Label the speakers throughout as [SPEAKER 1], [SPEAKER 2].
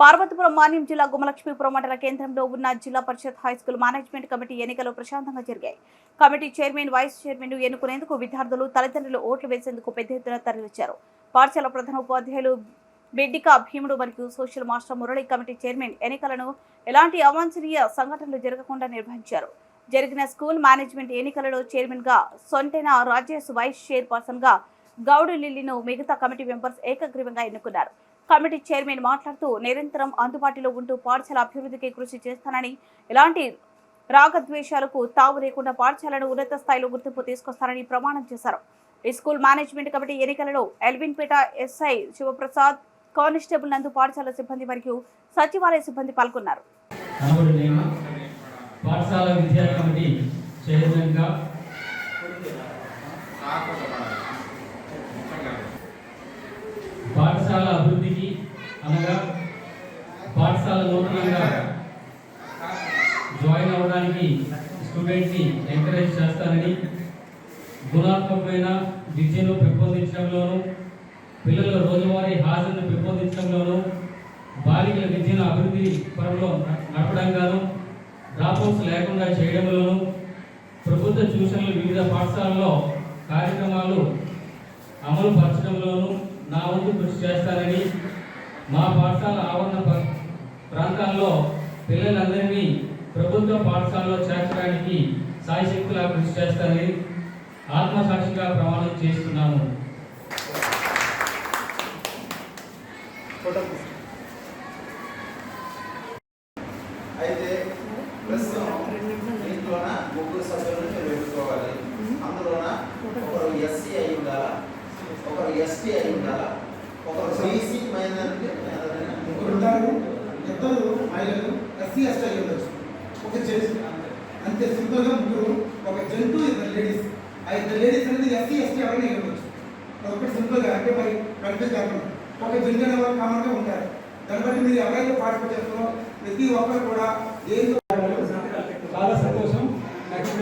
[SPEAKER 1] పార్వతీపురం మాన్యం జిల్లా గుమలక్ష్మీపురం మండల కేంద్రంలో ఉన్న జిల్లా పరిషత్ హైస్కూల్ మేనేజ్మెంట్ కమిటీ ఎన్నికలు ప్రశాంతంగా జరిగాయి. కమిటీ చైర్మన్ వైస్ చైర్మన్ ఎన్నుకునేందుకు విద్యార్థులు తల్లిదండ్రులు ఓట్లు వేసేందుకు పెద్ద ఎత్తున తరలివచ్చారు. పాఠశాల ప్రధాన ఉపాధ్యాయులు బెడ్డిక భీముడు మరియు social master Murali committee chairman ఎన్నికలను ఎలాంటి అవాంఛనీయ సంఘటనలు జరగకుండా నిర్వహించారు. జరిగిన స్కూల్ మేనేజ్మెంట్ ఎన్నికలలో చైర్మన్గా సొంటైన రాజేష్ వైస్ చైర్పర్సన్గా గౌడు లిల్లీను మిగతా కమిటీ మెంబర్స్ ఏకగ్రీవంగా ఎన్నుకున్నారు. కమిటీ చైర్మన్ మాట్లాడుతూ నిరంతరం అందుబాటులో ఉంటూ పాఠశాల అభివృద్ధికి కృషి చేస్తానని ఎలాంటి రాగద్వేషాలకు తావు లేకుండా పాఠశాలను ఉన్నత స్థాయిలో గుర్తింపు తీసుకొస్తారని ప్రమాణం చేశారు. ఈ స్కూల్ మేనేజ్మెంట్ కమిటీ ఎన్నికలలో ఎల్విన్పేట ఎస్ఐ శివప్రసాద్ కానిస్టేబుల్ నందు పాఠశాల సిబ్బంది మరియు సచివాలయ సిబ్బంది పాల్గొన్నారు.
[SPEAKER 2] పాఠశాల విద్యా కమిటీ చైర్మన్గా పాఠశాల అభివృద్ధికి అనగా పాఠశాల నూతనంగా జాయిన్ అవ్వడానికి స్టూడెంట్ని ఎంకరేజ్ చేస్తానని గుణాత్మకమైన విద్యను పెంపొందించడంలోనూ పిల్లల రోజువారీ హాజరును పెంపొందించడంలోనూ బాలికల విద్యను అభివృద్ధి పరంలో నడపడంగాను డ్రాప్అవుట్స్ లేకుండా చేయడంలోనూ ప్రభుత్వ ట్యూషన్లు వివిధ పాఠశాలల్లో కార్యక్రమాలు అమలు పరచడంలోనూ నా వంతు కృషి చేస్తానని మా పాఠశాల ఆవరణ ప్ర- ప్రాంతాల్లో పిల్లలందరినీ ప్రభుత్వ పాఠశాలలో చేర్చడానికి సాయశక్తులా కృషి చేస్తానని ఆత్మసాక్షిగా ప్రమాణం చేస్తున్నాను.
[SPEAKER 3] అయితే ప్రస్తుతం దీంట్లోన ముగ్గురు సభ్యులను పెట్టుకోవాలి అందులోన ఒకరు ఎస్సీ అయి ఉండాలా? ఒకరు ఎస్టీ అయి ఉండాలా? ఒకరు బీసీ మైనారిటీ
[SPEAKER 4] ముగ్గురు ఉంటారు ఇద్దరు మహిళలు ఎస్సీ ఎస్టీ అయి ఉండొచ్చు. ఒక జెంట్స్ అంతే. సింపుల్గా ముగ్గురు ఒక జంతు ఇద్దరు లేడీస్ ఆ ఇద్దరు లేడీస్ అనేది ఎస్సీ ఎస్టీ ఎవరైనా అయి ఉండొచ్చు. అదొకటి సింపుల్గా అంటే మరి కన్ఫ్యూజ్ కాకుండా. ఒక జంతు అనే వాళ్ళు కామన్గా ఉంటారు. దాన్ని బట్టి మీరు ఎవరైతే పార్టిసిపేట్ చేస్తున్నారో ప్రతి ఒక్కరు కూడా దేంతో
[SPEAKER 5] చాలా సంతోషం. నెక్స్ట్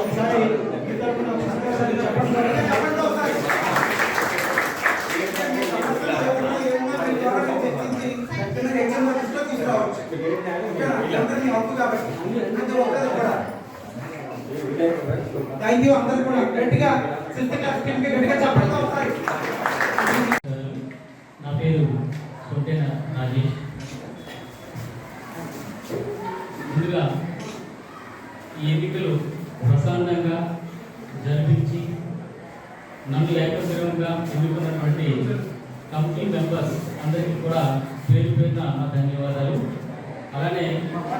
[SPEAKER 5] ఒకసారి మీ తరపున సంతోషాన్ని చెప్పండి
[SPEAKER 4] చెప్పండి ఒకసారి. వెంటనే ఎగ్జామ్ దృష్టిలో తీసుకురావచ్చు ఓకేనా? ఇదంతా హక్కు కాబట్టి. ప్రతి ఒక్కరు కూడా. థ్యాంక్ యూ అందరూ కూడా. గట్టిగా సిస్టర్ టీమ్కి గట్టిగా చెప్పండి అవుతాయి
[SPEAKER 2] నా పేరు సొంటేన రాజేష్. ముందుగా ఈ ఎన్నికలు ప్రశాంతంగా జరిపించి నన్ను ఏకగ్రహంగా ఎన్నుకున్నటువంటి కమిటీ మెంబర్స్ అందరికీ కూడా పేరు పేరున నా ధన్యవాదాలు. అలానే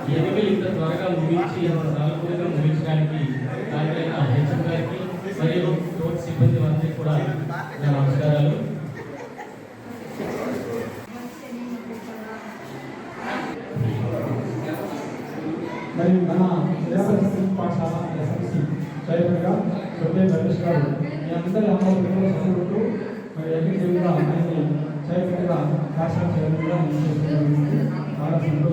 [SPEAKER 2] ఈ ఎన్నికలు ఇంత త్వరగా ముగించి సానుకూలంగా ముగించడానికి దానిపైన హెచ్ఎం గారికి మరియు తోటి సిబ్బంది అందరికీ కూడా నా నమస్కారాలు.
[SPEAKER 5] మరి మన జిల్లా పాఠశాల ఎస్ఎంసి చైర్మన్గా సొంటే రమేష్ గారు మీ అందరి అమలు మరి ఎన్ని తెలుగుగా ఆయన్ని చైర్మన్గా రాష్ట్ర చైర్మన్గా నియమించడం చాలా సంతోషం.